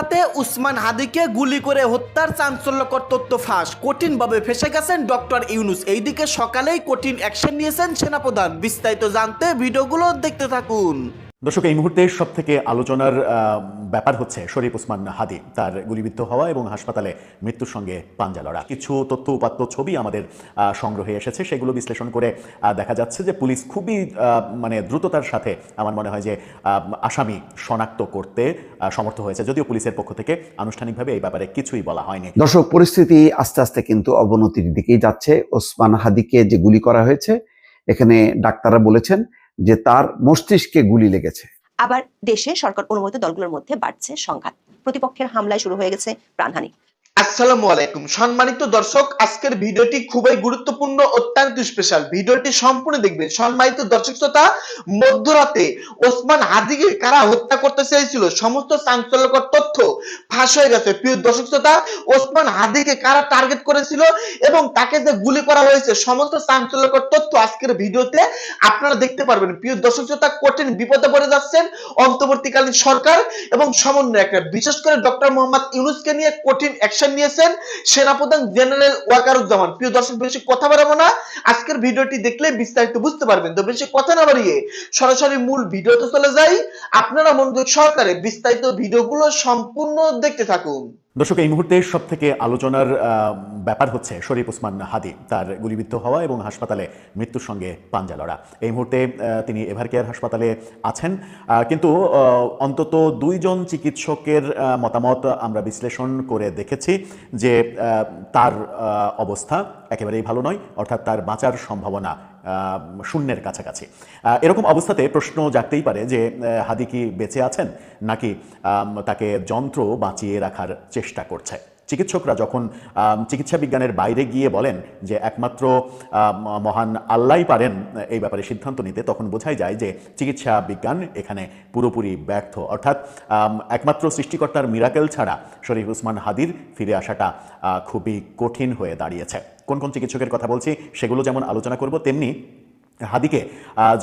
মধ্যরাতে উসমান হাদিকে গুলি করে হত্যার চাঞ্চল্যকর তথ্য ফাঁস। কঠিনভাবে ফেসে গেছেন ডক্টর ইউনুস। এইদিকে সকালেই কঠিন অ্যাকশন নিয়েছেন সেনাপ্রধান। বিস্তারিত জানতে ভিডিওগুলো দেখতে থাকুন। দর্শক, এই মুহূর্তে সব থেকে আলোচনার ব্যাপার হচ্ছে শরীফ ওসমান হাদি, তার গুলিবিদ্ধ হওয়া এবং হাসপাতালে মৃত্যুর সঙ্গে পাঞ্জা লড়া। কিছু তথ্য, উপাত্ত ছবি আমাদের সংগ্রহে এসেছে। সেগুলো বিশ্লেষণ করে দেখা যাচ্ছে যে পুলিশ খুবই মানে দ্রুততার সাথে আমার মনে হয় যে আসামি শনাক্ত করতে সমর্থ হয়েছে। যদিও পুলিশের পক্ষ থেকে আনুষ্ঠানিকভাবে এই ব্যাপারে কিছুই বলা হয়নি। দর্শক, পরিস্থিতি আস্তে আস্তে কিন্তু অবনতির দিকেই যাচ্ছে। ওসমান হাদিকে যে গুলি করা হয়েছে, এখানে ডাক্তাররা বলেছেন যে তার মস্তিষ্কে গুলি লেগেছে। আবার দেশে সরকার অনুমোদিত দলগুলোর মধ্যে বাড়ছে সংঘাত। প্রতিপক্ষের হামলায় শুরু হয়ে গেছে প্রাণহানি। আসসালামু আলাইকুম। সম্মানিত দর্শক, আজকের ভিডিওটি খুবই গুরুত্বপূর্ণ, অত্যন্ত স্পেশাল ভিডিওটি সম্পূর্ণ দেখবেন। সম্মানিত দর্শক শ্রোতা, মধ্যরাতে ওসমান কারা হত্যা করতে চেয়েছিল, সমস্ত চাঞ্চল্যকর তথ্য ফাঁস হয়ে গেছে। প্রিয় দর্শক শ্রোতা, ওসমান কারা টার্গেট করেছিল এবং তাকে যে গুলি করা হয়েছে, সমস্ত চাঞ্চল্যকর তথ্য আজকের ভিডিওতে আপনারা দেখতে পারবেন। প্রিয় দর্শক শ্রোতা, কঠিন বিপদে পড়ে যাচ্ছেন অন্তর্বর্তীকালীন সরকার এবং সমন্বয়করা। বিশেষ করে ডক্টর মোহাম্মদ ইউনুসকে নিয়ে কঠিন নিয়েছেন সেনাপ্রধান জেনারেল ওয়াকারুজ্জামান। প্রিয় দর্শক, বেশি কথা বাড়াবো না। আজকের ভিডিওটি দেখলে বিস্তারিত বুঝতে পারবেন। তো বেশি কথা না বাড়িয়ে সরাসরি মূল ভিডিওতে চলে যাই। আপনারা মনোযোগ সহকারে বিস্তারিত ভিডিওগুলো সম্পূর্ণ দেখতে থাকুন। দর্শক, এই মুহূর্তে সব থেকে আলোচনার ব্যাপার হচ্ছে শরীফ ওসমান হাদি, তার গুলিবিদ্ধ হওয়া এবং হাসপাতালে মৃত্যুর সঙ্গে পাঞ্জা লড়া। এই মুহূর্তে তিনি এভার কেয়ার হাসপাতালে আছেন। কিন্তু অন্তত দুইজন চিকিৎসকের মতামত আমরা বিশ্লেষণ করে দেখেছি যে তার অবস্থা একেবারেই ভালো নয়, অর্থাৎ তার বাঁচার সম্ভাবনা শূন্যের কাছাকাছি। এরকম অবস্থাতে প্রশ্ন জাগতেই পারে যে হাদি কি বেঁচে আছেন নাকি তাকে যন্ত্র বাঁচিয়ে রাখার চেষ্টা করছে? চিকিৎসকরা যখন চিকিৎসা বিজ্ঞানের বাইরে গিয়ে বলেন যে একমাত্র মহান আল্লাহই পারেন এই ব্যাপারে সিদ্ধান্ত নিতে, তখন বোঝাই যায় যে চিকিৎসা বিজ্ঞান এখানে পুরোপুরি ব্যর্থ। অর্থাৎ একমাত্র সৃষ্টিকর্তার মিরাকেল ছাড়া শরীফ উসমান হাদির ফিরে আসাটা খুবই কঠিন হয়ে দাঁড়িয়েছে। কোন কোন চিকিৎসকের কথা বলছি, সেগুলো যেমন আলোচনা করব, তেমনি হাদিকে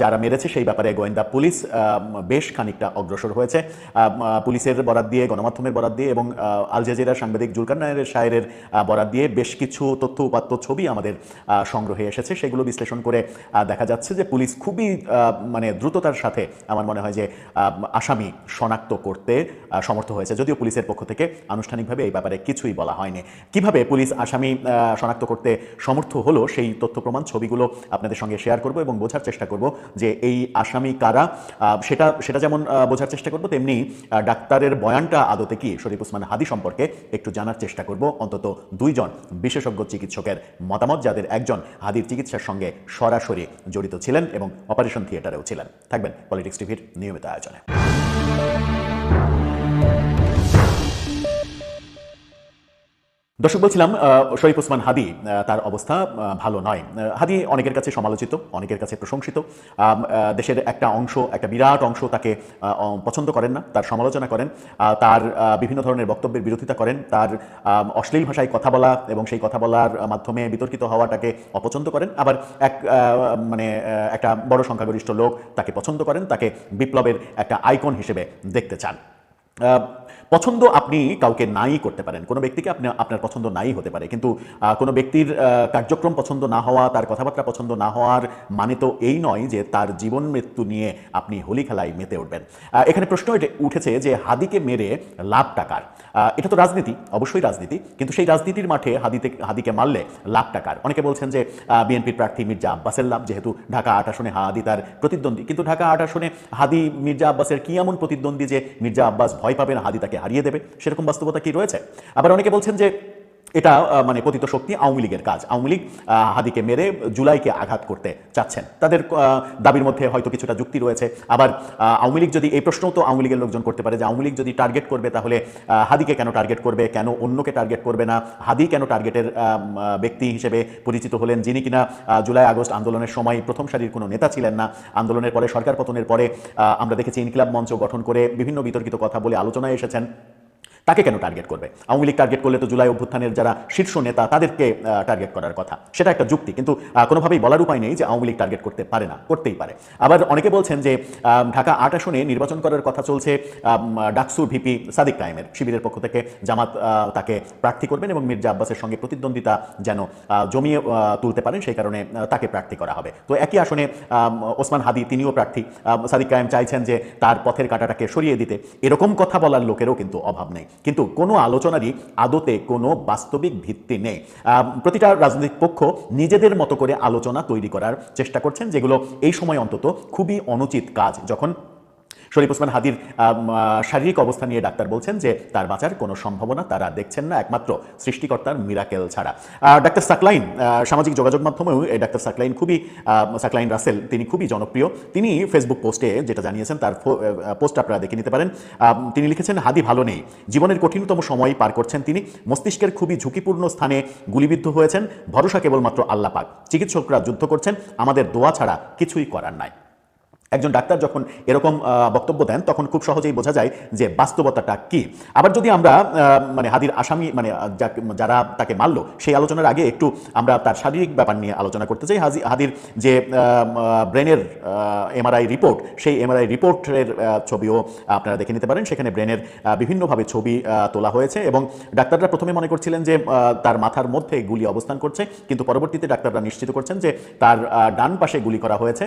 যারা মেরেছে সেই ব্যাপারে গোয়েন্দা পুলিশ বেশ খানিকটা অগ্রসর হয়েছে। পুলিশের বরাত দিয়ে, গণমাধ্যমের বরাত দিয়ে এবং আল জাজিরার সাংবাদিক জুলকার নায়ের শায়ের বরাত দিয়ে বেশ কিছু তথ্য, উপাত্ত ছবি আমাদের সংগ্রহে এসেছে। সেগুলো বিশ্লেষণ করে দেখা যাচ্ছে যে পুলিশ খুবই মানে দ্রুততার সাথে আমার মনে হয় যে আসামি শনাক্ত করতে সমর্থ হয়েছে। যদিও পুলিশের পক্ষ থেকে আনুষ্ঠানিকভাবে এই ব্যাপারে কিছুই বলা হয়নি। কীভাবে পুলিশ আসামি শনাক্ত করতে সমর্থ হলো সেই তথ্য প্রমাণ ছবিগুলো আপনাদের সঙ্গে শেয়ার করব এবং বোঝার চেষ্টা করব যে এই আসামি কারা। সেটা সেটা যেমন বোঝার চেষ্টা করব, তেমনি ডাক্তারের বয়ানটা আদতে কি, শরীফ উসমান হাদি সম্পর্কে একটু জানার চেষ্টা করব। অন্তত দুইজন বিশেষজ্ঞ চিকিৎসকের মতামত, যাদের একজন হাদির চিকিৎসার সঙ্গে সরাসরি জড়িত ছিলেন এবং অপারেশন থিয়েটারেও ছিলেন। থাকবেন পলিটিক্স টিভির নিয়মিত আয়োজনে। দর্শক বলছিলাম শরীফ ওসমান হাদি তার অবস্থা ভালো নয়। হাদি অনেকের কাছে সমালোচিত, অনেকের কাছে প্রশংসিত। দেশের একটা অংশ, একটা বিরাট অংশ তাকে পছন্দ করেন না, তার সমালোচনা করেন তার বিভিন্ন ধরনের বক্তব্যের বিরোধিতা করেন, তার অশ্লীল ভাষায় কথা বলা এবং সেই কথা বলার মাধ্যমে বিতর্কিত হওয়াটাকে অপছন্দ করেন। আবার এক মানে একটা বড় সংখ্যাগরিষ্ঠ লোক তাকে পছন্দ করেন, তাকে বিপ্লবের একটা আইকন হিসেবে দেখতে চান। পছন্দ আপনি কাউকে নাই করতে পারেন। কোনো ব্যক্তিকে আপনি, আপনার পছন্দ নাই হতে পারে। কিন্তু কোনো ব্যক্তির কার্যক্রম পছন্দ না হওয়া, তার কথাবার্তা পছন্দ না হওয়ার মানে তো এই নয় যে তার জীবন মৃত্যু নিয়ে আপনি হোলি খেলায় মেতে উঠবেন। এখানে প্রশ্ন উঠেছে যে হাদিকে মেরে লাভ টাকার এটা তো রাজনীতি, অবশ্যই রাজনীতি। কিন্তু সেই রাজনীতির মাঠে হাদিতে, হাদিকে মারলে লাভ টাকার অনেকে বলছেন যে বিএনপির প্রার্থী মির্জা আব্বাসের লাভ, যেহেতু ঢাকা আট আসনে হাদি তার প্রতিদ্বন্দ্বী। কিন্তু ঢাকা আট আসনে হাদি মির্জা আব্বাসের কি এমন প্রতিদ্বন্দ্বী যে মির্জা আব্বাস ভয় পাবেন, হাদি তাকে হারিয়ে দেবে সেরকম বাস্তবতা কি রয়েছে? আবার অনেকে বলছেন যে এটা মানে পতিত শক্তি আওয়ামী লীগের কাজ। আওয়ামী লীগ হাদিকে মেরে জুলাইকে আঘাত করতে চাচ্ছেন। তাদের দাবির মধ্যে হয়তো কিছুটা যুক্তি রয়েছে। আবার আওয়ামী লীগ যদি, এই প্রশ্নও তো আওয়ামী লীগের লোকজন করতে পারে যে আওয়ামী লীগ যদি টার্গেট করবে তাহলে হাদিকে কেন টার্গেট করবে, কেন অন্যকে টার্গেট করবে না? হাদি কেন টার্গেটের ব্যক্তি হিসেবে পরিচিত হলেন যিনি কিনা জুলাই, আগস্ট আন্দোলনের সময় প্রথম সারির কোনো নেতা ছিলেন না। আন্দোলনের পরে, সরকার পতনের পরে আমরা দেখেছি ইনকিলাব মঞ্চ গঠন করে বিভিন্ন বিতর্কিত কথা বলে আলোচনায় এসেছেন। তাকে কেন টার্গেট করবে? আওয়ামী লীগ টার্গেট করলে তো জুলাই অভ্যুত্থানের যারা শীর্ষ নেতা তাদেরকে টার্গেট করার কথা। সেটা একটা যুক্তি কিন্তু কোনোভাবেই বলার উপায় নেই যে আওয়ামী লীগ টার্গেট করতে পারে না করতেই পারে। আবার অনেকে বলছেন যে ঢাকা আট আসনে নির্বাচন করার কথা চলছে আম, ডাকসু ভিপি সাদিক কায়েমের। শিবিরের পক্ষ থেকে জামাত তাকে প্রার্থী করবেন এবং মির্জা আব্বাসের সঙ্গে প্রতিদ্বন্দ্বিতা যেন জমিয়ে তুলতে পারেন সেই কারণে তাকে প্রার্থী করা হবে। তো একই আসনে ওসমান হাদি তিনিও প্রার্থী। সাদিক কায়েম চাইছেন যে তার পথের কাঁটাটাকে সরিয়ে দিতে। এরকম কথা বলার লোকেরও কিন্তু অভাব নেই। কিন্তু কোনো আলোচনারই আদতে কোনো বাস্তবিক ভিত্তি নেই। প্রতিটা রাজনৈতিক পক্ষ নিজেদের মতো করে আলোচনা তৈরি করার চেষ্টা করছেন, যেগুলো এই সময় অন্তত খুবই অনুচিত কাজ। যখন শরীফ ওসমান হাদির শারীরিক অবস্থা নিয়ে ডাক্তার বলছেন যে তার বাঁচার কোনো সম্ভাবনা তারা দেখছেন না, একমাত্র সৃষ্টিকর্তার মিরাকেল ছাড়া। ডাক্তার সাকলাইন সামাজিক যোগাযোগ মাধ্যমেও ডাক্তার সাকলাইন খুবই সাকলাইন রাসেল, তিনি খুবই জনপ্রিয়। তিনি ফেসবুক পোস্টে যেটা জানিয়েছেন, তার পোস্ট আপনারা দেখে নিতে পারেন। তিনি লিখেছেন, হাদি ভালো নেই। জীবনের কঠিনতম সময় পার করছেন তিনি। মস্তিষ্কের খুবই ঝুঁকিপূর্ণ স্থানে গুলিবিদ্ধ হয়েছেন। ভরসা কেবলমাত্র আল্লাহ পাক। চিকিৎসকরা যুদ্ধ করছেন। আমাদের দোয়া ছাড়া কিছুই করার নাই। একজন ডাক্তার যখন এরকম বক্তব্য দেন, তখন খুব সহজেই বোঝা যায় যে বাস্তবতাটা কি। আবার যদি আমরা মানে হাদির আসামি মানে যারা তাকে মারলো, সেই আলোচনার আগে একটু আমরা তার শারীরিক ব্যাপার নিয়ে আলোচনা করতে চাই। হাজি, হাদির যে ব্রেনের এমআরআই রিপোর্ট, সেই এমআরআই রিপোর্টের ছবিও আপনারা দেখে নিতে পারেন। সেখানে ব্রেনের বিভিন্নভাবে ছবি তোলা হয়েছে এবং ডাক্তাররা প্রথমে মনে করছিলেন যে তার মাথার মধ্যে গুলি অবস্থান করছে, কিন্তু পরবর্তীতে ডাক্তাররা নিশ্চিত করছেন যে, তার ডান পাশে গুলি করা হয়েছে।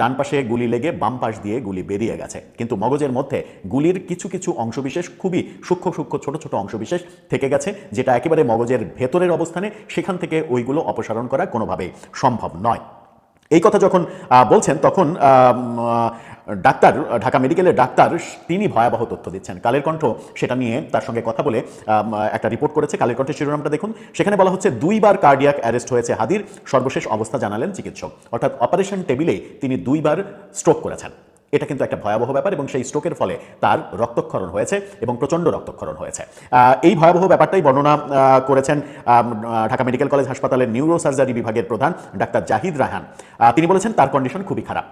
ডান পাশে গুলি লেগে বাম পাশ দিয়ে গুলি বেরিয়ে গেছে। কিন্তু মগজের মধ্যে গুলির কিছু কিছু অংশবিশেষ খুবই সূক্ষ্ম সূক্ষ্ম ছোট ছোট অংশবিশেষ থেকে গেছে, যেটা একেবারে মগজের ভেতরের অবস্থানে সেখান থেকে ওইগুলো অপসারণ করা কোনোভাবেই সম্ভব নয়। এই কথা যখন বলছেন, তখন ডাক্তার, ঢাকা মেডিকেলের ডাক্তার, তিনি ভয়াবহ তথ্য দিচ্ছেন। কালের কণ্ঠ সেটা নিয়ে তার সঙ্গে কথা বলে একটা রিপোর্ট করেছে। কালের কণ্ঠের শিরোনামটা দেখুন। সেখানে বলা হচ্ছে, দুইবার কার্ডিয়াক অ্যারেস্ট হয়েছে হাদির। সর্বশেষ অবস্থা জানালেন চিকিৎসক। অর্থাৎ অপারেশন টেবিলে তিনি দুইবার স্ট্রোক করেছেন। এটা কিন্তু একটা ভয়াবহ ব্যাপার এবং সেই স্ট্রোকের ফলে তার রক্তক্ষরণ হয়েছে এবং প্রচণ্ড রক্তক্ষরণ হয়েছে। এই ভয়াবহ ব্যাপারটাই বর্ণনা করেছেন ঢাকা মেডিকেল কলেজ হাসপাতালের নিউরোসার্জারি বিভাগের প্রধান ডাক্তার জাহিদ রাহান তিনি বলেছেন, তার কন্ডিশন খুবই খারাপ।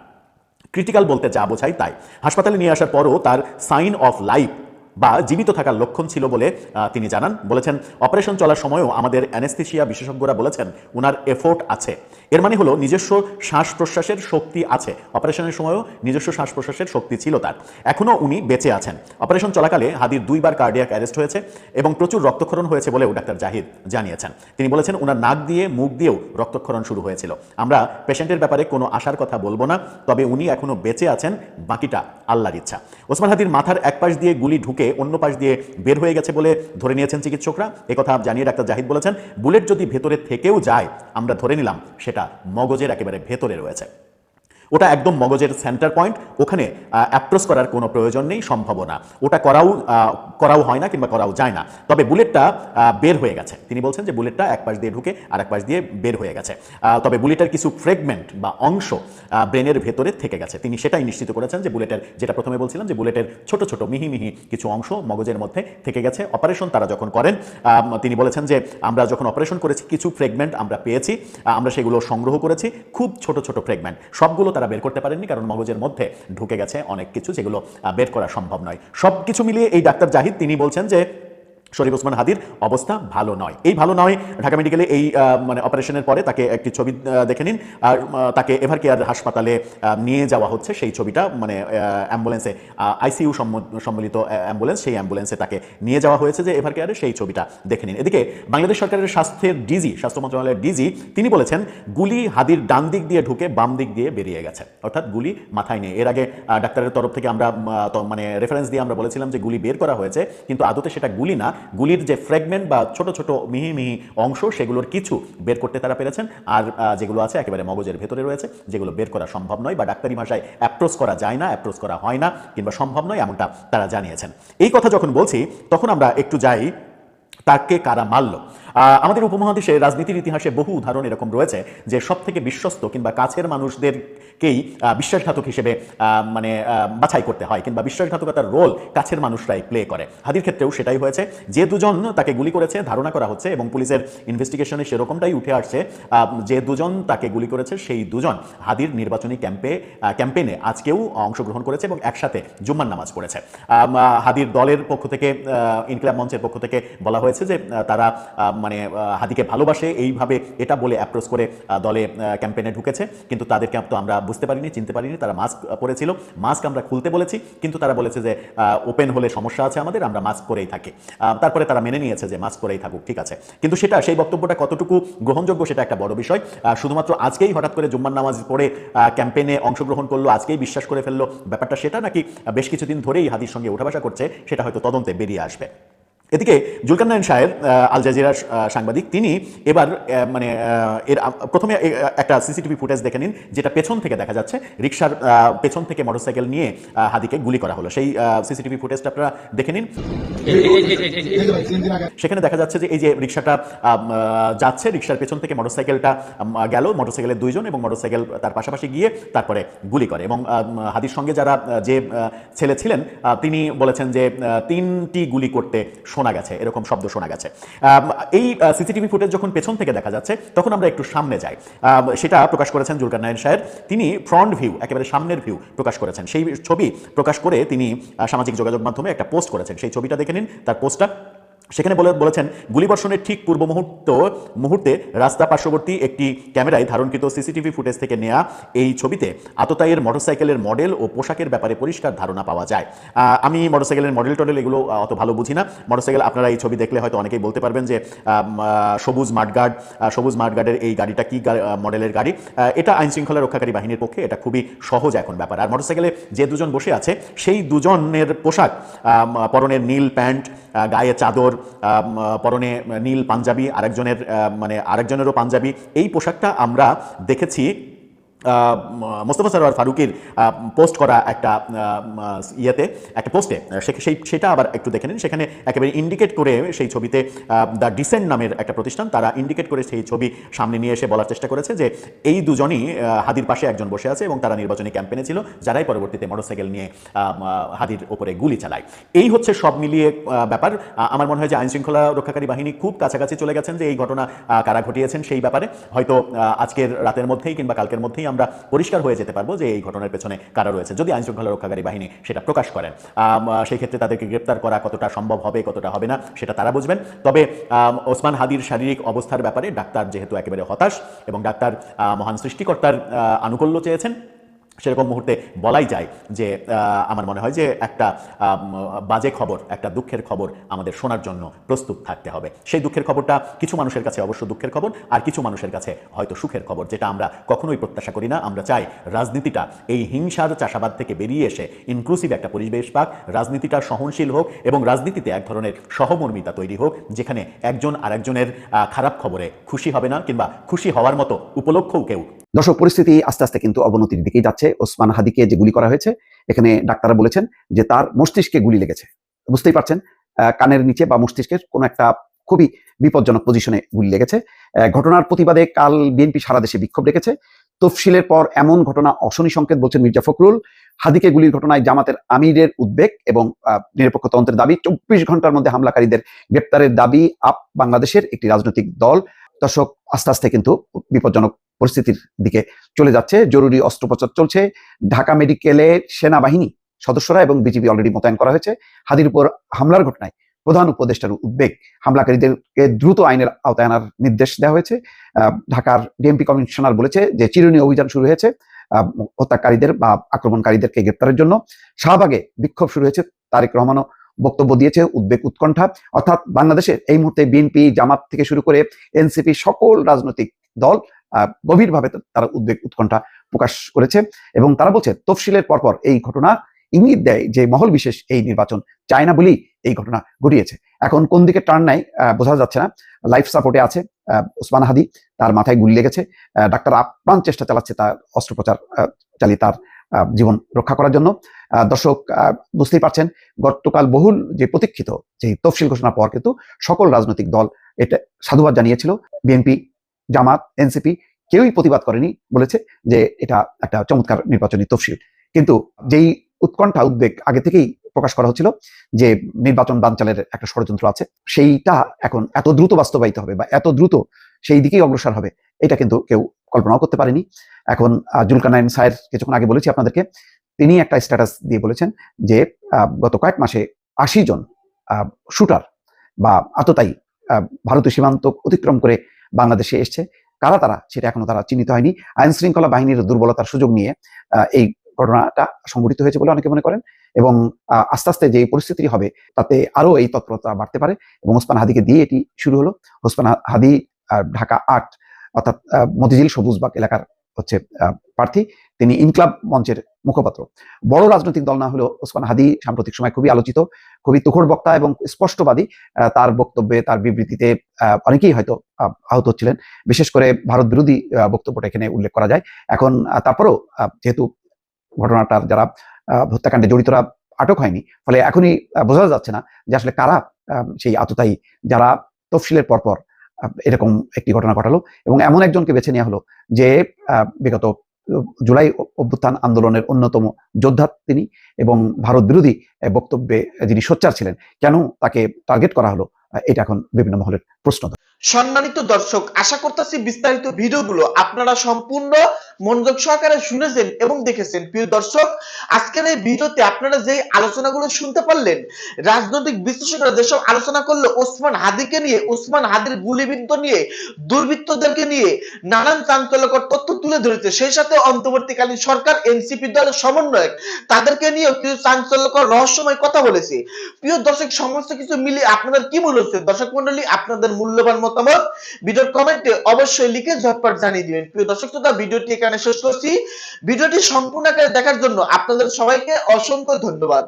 ক্রিটিক্যাল বলতে যা বোঝাই তাই। হাসপাতালে নিয়ে আসার পরও তার সাইন অফ লাইফ বা জীবিত থাকার লক্ষণ ছিল বলে তিনি জানান। বলেছেন, অপারেশন চলার সময়ও আমাদের অ্যানেস্থেশিয়া বিশেষজ্ঞরা বলেছেন ওনার এফোর্ট আছে। এর মানে হলো, নিজস্ব শ্বাস প্রশ্বাসের শক্তি আছে। অপারেশনের সময়ও নিজস্ব শ্বাস প্রশ্বাসের শক্তি ছিল তার। এখনও উনি বেঁচে আছেন। অপারেশন চলাকালে হাদির দুইবার কার্ডিয়াক অ্যারেস্ট হয়েছে এবং প্রচুর রক্তক্ষরণ হয়েছে বলেও ডাক্তার জাহিদ জানিয়েছেন। তিনি বলেছেন ওনার নাক দিয়ে, মুখ দিয়েও রক্তক্ষরণ শুরু হয়েছিল। আমরা পেশেন্টের ব্যাপারে কোনো আশার কথা বলব না, তবে উনি এখনও বেঁচে আছেন, বাকিটা আল্লাহর ইচ্ছা। ওসমান হাদির মাথার এক পাশ দিয়ে গুলি ঢুকে অন্য পাশ দিয়ে বের হয়ে গেছে বলে ধরে নিয়েছেন চিকিৎসকরা। একথা জানিয়ে ডাক্তার জাহিদ বলেছেন, বুলেট যদি ভেতরে থেকেও যায়, আমরা ধরে নিলাম সেটা মগজের একেবারে ভেতরে রয়েছে। ওটা একদম মগজের সেন্টার পয়েন্ট ওখানে অ্যাপ্রোচ করার কোনো প্রয়োজন নেই, সম্ভাবনা। ওটা করাও করাও হয় না কিংবা করাও যায় না। তবে বুলেটটা বের হয়ে গেছে। তিনি বলছেন যে বুলেটটা এক পাশ দিয়ে ঢুকে আর এক পাশ দিয়ে বের হয়ে গেছে। তবে বুলেটের কিছু ফ্রেগমেন্ট বা অংশ ব্রেনের ভেতরে থেকে গেছে। তিনি সেটাই নিশ্চিত করেছেন যে বুলেটের, যেটা প্রথমে বলছিলাম যে বুলেটের ছোট ছোট, মিহি মিহি কিছু অংশ মগজের মধ্যে থেকে গেছে। অপারেশন তারা যখন করেন তিনি বলেছেন যে আমরা যখন অপারেশন করেছি, কিছু ফ্রেগমেন্ট আমরা পেয়েছি আমরা সেগুলো সংগ্রহ করেছি। খুব ছোট ছোট ফ্রেগমেন্ট সবগুলো তারা বের করতে পারেননি, কারণ মগজের মধ্যে ঢুকে গেছে অনেক কিছু যেগুলো বের করা সম্ভব নয়। সব কিছু মিলিয়ে এই ডাক্তার জাহিদ তিনি বলছেন যে শরীফ ওসমান হাদির অবস্থা ভালো নয়। এই ভালো নয়, ঢাকা মেডিকেলে এই মানে অপারেশনের পরে তাকে একটি ছবি দেখে নিন। আর তাকে এভার কেয়ার হাসপাতালে নিয়ে যাওয়া হচ্ছে। সেই ছবিটা মানে অ্যাম্বুলেন্সে আইসিইউ সম্মিলিত অ্যাম্বুলেন্স, সেই অ্যাম্বুলেন্সে তাকে নিয়ে যাওয়া হয়েছে যে এভার কেয়ারে সেই ছবিটা দেখে নিন। এদিকে বাংলাদেশ সরকারের স্বাস্থ্যের ডিজি, স্বাস্থ্য মন্ত্রণালয়ের ডিজি, তিনি বলেছেন, গুলি হাদির ডান দিক দিয়ে ঢুকে বাম দিক দিয়ে বেরিয়ে গেছে। অর্থাৎ গুলি মাথায় নেই। এর আগে ডাক্তারের তরফ থেকে আমরা মানে রেফারেন্স দিয়ে আমরা বলেছিলাম যে গুলি বের করা হয়েছে, কিন্তু আদতে সেটা গুলি না। গুলির যে ফ্র্যাগমেন্ট বা ছোট ছোট মিহি মিহি অংশ, সেগুলোর কিছু বের করতে তারা পেরেছেন। আর যেগুলো আছে একেবারে মগজের ভেতরে রয়েছে, যেগুলো বের করা সম্ভব নয় বা ডাক্তারি ভাষায় অ্যাপ্রোচ করা যায় না অ্যাপ্রোচ করা হয় না কিংবা সম্ভব নয় এমনটা তারা জানিয়েছেন। এই কথা যখন বলছি, তখন আমরা একটু যাই তাকে কারা মারল। আমাদের উপমহাদেশে রাজনীতির ইতিহাসে বহু উদাহরণ এরকম রয়েছে যে সব থেকে বিশ্বস্ত কিংবা কাছের মানুষদেরকেই বিশ্বাসঘাতক হিসেবে মানে বাছাই করতে হয় কিংবা বিশ্বাসঘাতকতার রোল কাছের মানুষরাই প্লে করে। হাদির ক্ষেত্রেও সেটাই হয়েছে। যে দুজন তাকে গুলি করেছে ধারণা করা হচ্ছে এবং পুলিশের ইনভেস্টিগেশনে সেরকমটাই উঠে আসছে যে দুজন তাকে গুলি করেছে সেই দুজন হাদির নির্বাচনী ক্যাম্পে আহ, ক্যাম্পেইনে আজকেও অংশগ্রহণ করেছে এবং একসাথে জুম্মার নামাজ পড়েছে। হাদির দলের পক্ষ থেকে ইনকিলাব মঞ্চের পক্ষ থেকে বলা হয়েছে যে তারা মানে হাদিকে ভালোবাসে, এইভাবে এটা বলে অ্যাপ্রোচ করে দলে ক্যাম্পেইনে ঢুকেছে। কিন্তু তাদেরকে তো আমরা বুঝতে পারিনি, চিনতে পারিনি, তারা মাস্ক পরেছিল। মাস্ক আমরা খুলতে বলেছি, কিন্তু তারা বলেছে যে ওপেন হলে সমস্যা আছে আমাদের, আমরা মাস্ক পরেই থাকি। তারপরে তারা মেনে নিয়েছে যে মাস্ক পরেই থাকুক, ঠিক আছে। কিন্তু সেটা, সেই বক্তব্যটা কতটুকু গ্রহণযোগ্য, সেটা একটা বড় বিষয়। শুধুমাত্র আজকেই হঠাৎ করে জুম্মার নামাজ পড়ে ক্যাম্পেনে অংশগ্রহণ করল, আজকেই বিশ্বাস করে ফেলল। ব্যাপারটা সেটা নাকি বেশ কিছুদিন ধরেই হাদির সঙ্গে উঠাবাসা করছে, সেটা হয়তো তদন্তে বেরিয়ে আসবে। এদিকে জুলকান্নায়ন আহ, আল জাজিরার সাংবাদিক তিনি এবার মানে এর প্রথমে একটা সিসিটিভি ফুটেজ দেখে নিন যেটা পেছন থেকে দেখা যাচ্ছে। রিক্সার পেছন থেকে মোটরসাইকেল নিয়ে হাদিকে গুলি করা হলো। সেই সিসিটিভি ফুটেজটা আপনারা দেখে নিন। সেখানে দেখা যাচ্ছে যে এই যে রিক্সাটা যাচ্ছে রিক্সার পেছন থেকে মোটরসাইকেলটা গেল মোটরসাইকেলের দুইজন এবং মোটরসাইকেল তার পাশাপাশি গিয়ে তারপরে গুলি করে এবং হাদির সঙ্গে যারা যে ছেলে ছিলেন তিনি বলেছেন যে তিনটি গুলি করতে শোনা গেছে, এরকম শব্দ শোনা গেছে। এই সিসিটিভি ফুটেজ যখন পেছন থেকে দেখা যাচ্ছে, তখন আমরা একটু সামনে যাই। সেটা প্রকাশ করেছেন জুলকার নায়ন সাহেব। তিনি ফ্রন্ট ভিউ, একেবারে সামনের ভিউ প্রকাশ করেছেন। সেই ছবি প্রকাশ করে তিনি সামাজিক যোগাযোগ মাধ্যমে একটা পোস্ট করেছেন। সেই ছবিটা দেখে নিন, তার পোস্টটা। সেখানে বলে বলেছেন, গুলিবর্ষণের ঠিক পূর্ব মুহূর্ত মুহূর্তে রাস্তা পার্শ্ববর্তী একটি ক্যামেরায় ধারণকৃত সিসিটিভি ফুটেজ থেকে নেওয়া এই ছবিতে আততায়ের মোটরসাইকেলের মডেল ও পোশাকের ব্যাপারে পরিষ্কার ধারণা পাওয়া যায়। আমি মোটরসাইকেলের মডেল টডেল এগুলো অত ভালো বুঝি না। মোটরসাইকেল আপনারা এই ছবি দেখলে হয়তো অনেকেই বলতে পারবেন যে সবুজ মাঠগার্ড সবুজ মাঠগার্ডের এই গাড়িটা কি মডেলের গাড়ি? এটা আইন শৃঙ্খলা রক্ষাকারী বাহিনীর পক্ষে এটা খুবই সহজ এখন ব্যাপার। আর মোটরসাইকেলে যে দুজন বসে আছে, সেই দুজনের পোশাক পরনের নীল প্যান্ট গায়ে চাদর পরনে নীল পাঞ্জাবি আরেকজনের মানে আরেকজনেরও পাঞ্জাবি। এই পোশাকটা আমরা দেখেছি মোস্তফা সরোয়ার ফারুকের পোস্ট করা একটা ইয়েতে, একটা পোস্টে সেই সেটা আবার একটু দেখে নিন। সেখানে একেবারে ইন্ডিকেট করে সেই ছবিতে দ্য ডিসেন্ট নামের একটা প্রতিষ্ঠান, তারা ইন্ডিকেট করে সেই ছবি সামনে নিয়ে এসে বলার চেষ্টা করেছে যে এই দুজনই হাদির পাশে একজন বসে আছে এবং তারা নির্বাচনী ক্যাম্পেনে ছিল, যারাই পরবর্তীতে মোটরসাইকেল নিয়ে হাদির ওপরে গুলি চালায়। এই হচ্ছে সব মিলিয়ে ব্যাপার। আমার মনে হয় যে আইন শৃঙ্খলা রক্ষাকারী বাহিনী খুব কাছাকাছি চলে গেছেন যে এই ঘটনা কারা ঘটিয়েছেন সেই ব্যাপারে। হয়তো আজকের রাতের মধ্যেই কিংবা কালকের মধ্যেই আমরা পরিষ্কার হয়ে যেতে পারব যে এই ঘটনার পেছনে কারা রয়েছে। যদি আইন শৃঙ্খলা রক্ষাকারী বাহিনী সেটা প্রকাশ করেন সেই ক্ষেত্রে তাদেরকে গ্রেপ্তার করা কতটা সম্ভব হবে, কতটা হবে না, সেটা তারা বুঝবেন। তবে ওসমান হাদির শারীরিক অবস্থার ব্যাপারে ডাক্তার যেহেতু একেবারে হতাশ এবং ডাক্তার মহান সৃষ্টিকর্তার আনুকূল্য চেয়েছেন সেরকম মুহূর্তে বলাই যায় যে আমার মনে হয় যে একটা বাজে খবর, একটা দুঃখের খবর আমাদের শোনার জন্য প্রস্তুত থাকতে হবে। সেই দুঃখের খবরটা কিছু মানুষের কাছে অবশ্য দুঃখের খবর, আর কিছু মানুষের কাছে হয়তো সুখের খবর, যেটা আমরা কখনোই প্রত্যাশা করি না। আমরা চাই রাজনীতিটা, এই হিংসার চাষাবাদ থেকে বেরিয়ে এসে ইনক্লুসিভ একটা পরিবেশ পাক, রাজনীতিটা সহনশীল হোক এবং রাজনীতিতে এক ধরনের সহমর্মিতা তৈরি হোক, যেখানে একজন আরেকজনের খারাপ খবরে খুশি হবে না কিংবা খুশি হওয়ার মতো উপলক্ষও কেউ দর্শক, পরিস্থিতি আস্তে আস্তে কিন্তু অবনতির দিকেই যাচ্ছে। ওসমান হাদিকে যে গুলি করা হয়েছে, এখানে ডাক্তাররা বলেছেন যে তার মস্তিষ্কে গুলি লেগেছে। বুঝতেই পারছেন কানের নিচে বা মস্তিষ্কের কোনো একটা খুবই বিপজ্জনক পজিশনে গুলি লেগেছে। ঘটনার প্রতিবাদে কাল বিএনপি সারা দেশে বিক্ষোভ ডেকেছে। তফসিলের পর এমন ঘটনা অশনি সংকেত বলছেন মির্জা ফখরুল। হাদিকে গুলির ঘটনায় জামাতের আমিরের উদ্বেগ এবং নিরপেক্ষ তদন্তের দাবি, চব্বিশ ঘণ্টার মধ্যে হামলাকারীদের গ্রেপ্তারের দাবি আপ বাংলাদেশের একটি রাজনৈতিক দল। দর্শক, আস্তে আস্তে কিন্তু বিপজ্জনক পরিস্থিতির দিকে চলে যাচ্ছে। জরুরি অস্ত্রোপচার চলছে। ঢাকা মেডিকেলে সেনাবাহিনী সদস্যরা এবং বিজিবি অলরেডি মোতায়েন করা হয়েছে। হাদির উপর হামলার ঘটনায় প্রধান উপদেষ্টার উদ্বেগ। হামলাকারীদেরকে দ্রুত আইনের আওতায় আনার নির্দেশ দেওয়া হয়েছে। ঢাকার ডিএমপি কমিশনার বলেছে যে চিরুনি অভিযান শুরু হয়েছে। হত্যাকারীদের বা আক্রমণকারীদেরকে গ্রেপ্তারের জন্য। শাহবাগে বিক্ষোভ শুরু হয়েছে। তারেক রহমানও বক্তব্য দিয়েছে উদ্বেগ উৎকণ্ঠা। অর্থাৎ বাংলাদেশে এই মুহূর্তে বিএনপি, জামাত থেকে শুরু করে এনসিপি সকল রাজনৈতিক দল গভীরভাবে তারা উদ্বেগ উৎকণ্ঠা প্রকাশ করেছে এবং তারা বলছে, তফসিলের পরপর এই ঘটনা ইঙ্গিত দেয় যে মহল বিশেষ এই নির্বাচন চায় না বলেই এই ঘটনা ঘটিয়েছে। এখন কোন দিকে টার্ন নাই বোঝা যাচ্ছে না। লাইফ সাপোর্টে আছে ওসমান হাদি, তার মাথায় গুলি লেগেছে। ডাক্তার আপ্রাণ চেষ্টা চালাচ্ছে তার অস্ত্রোপচার চালিয়ে তার জীবন রক্ষা করার জন্য। দর্শক বুঝতেই পারছেন, গতকাল বহুল যে প্রতীক্ষিত যে তফসিল ঘোষণার পর কিন্তু সকল রাজনৈতিক দল এটা সাধুবাদ জানিয়েছিল। বিএনপি জামাত এনসিপি কেউই প্রতিবাদ করেনি বলেছে যে এটা একটা চমৎকার নির্বাচনী তফসিল। কিন্তু যেই উৎকণ্ঠা উদ্বেগ আগে থেকেই প্রকাশ করা হচ্ছিল যে নির্বাচন বানচালের একটা ষড়যন্ত্র আছে সেইটা এখন এত দ্রুত বাস্তবায়িত হবে বা এত দ্রুত সেই দিকেই অগ্রসর হবে এটা কিন্তু কেউ কল্পনাও করতে পারেনি। এখন আহ, জুলকানাইন সায়ের কিছুক্ষণ আগে বলেছি আপনাদেরকে তিনি একটা স্ট্যাটাস দিয়ে বলেছেন যে গত কয়েক মাসে আশি জন শুটার বা আততায়ী ভারতীয় সীমান্ত অতিক্রম করে বাংলাদেশে এসছে। কারা তারা? সেটা এখনও তারা চিহ্নিত হয়নি। আইন শৃঙ্খলা বাহিনীর দুর্বলতার সুযোগ নিয়ে এই ঘটনাটা সংঘটিত হয়েছে বলে অনেকে মনে করেন এবং আস্তে আস্তে যে পরিস্থিতি হবে তাতে আরও এই তৎপরতা বাড়তে পারে এবং ওসমান হাদিকে দিয়ে এটি শুরু হলো। ওসমান হাদি ঢাকা আট, অর্থাৎ মতিঝিল সবুজবাগ এলাকার হচ্ছে প্রার্থী, তিনি ইনকলাব মঞ্চের মুখপাত্র। বড় রাজনৈতিক দল না হলেও ওসমান হাদি সাম্প্রতিক সময় খুবই আলোচিত, খুবই তুখোড় বক্তা এবং স্পষ্টবাদী তার বক্তব্যে, তার বিবৃতিতে অনেকেই হয়তো আহত হচ্ছিলেন বিশেষ করে ভারত বিরোধী বক্তব্যটা এখানে উল্লেখ করা যায়। এখন তারপরেও যেহেতু ঘটনাটার যারা হত্যাকাণ্ডে জড়িতরা আটক হয়নি, ফলে এখনই বোঝা যাচ্ছে না যে আসলে কারা সেই আততায়ী, যারা তফসিলের পরপর এরকম একটি ঘটনা ঘটালো এবং এমন একজনকে বেছে নেওয়া হলো যে বিগত জুলাই অভ্যুত্থান আন্দোলনের অন্যতম যোদ্ধা তিনি এবং ভারত বিরোধী বক্তব্যে যিনি সোচ্চার ছিলেন, কেন তাকে টার্গেট করা হলো এটা এখন বিভিন্ন মহলের প্রশ্ন। সম্মানিত দর্শক, আশা করতেছি বিস্তারিত ভিডিওগুলো আপনারা সম্পূর্ণ মনোযোগ সহকারে শুনেছেন এবং দেখেছেন। প্রিয় দর্শক, আজকের এই ভিডিওতে আপনারা যে আলোচনাগুলো শুনতে পারলেন, রাজনৈতিক বিশ্লেষকরা যেসব আলোচনা করল, ওসমান হাদিকে নিয়ে, ওসমান হাদির গুলিবিদ্ধ নিয়ে, দুর্বৃত্তদেরকে নিয়ে নানান চাঞ্চল্যকর তথ্য তুলে ধরেছে। সেই সাথে অন্তর্বর্তীকালীন সরকার, এনসিপি দলের সমন্বয়ক, তাদেরকে নিয়েও কিছু চাঞ্চল্যকর রহস্যময় কথা বলেছে। প্রিয় দর্শক, সমস্ত কিছু মিলিয়ে আপনাদের কি মনে হচ্ছে? দর্শক মন্ডলী আপনাদের মূল্যবান মতামত, ভিডিওর কমেন্টে অবশ্যই লিখে ঝটপট জানিয়ে দিবেন। প্রিয় দর্শক শ্রোতা, ভিডিওটি এখানে শেষ করছি। ভিডিওটি সম্পূর্ণ আকারে দেখার জন্য আপনাদের সবাইকে অসংখ্য ধন্যবাদ।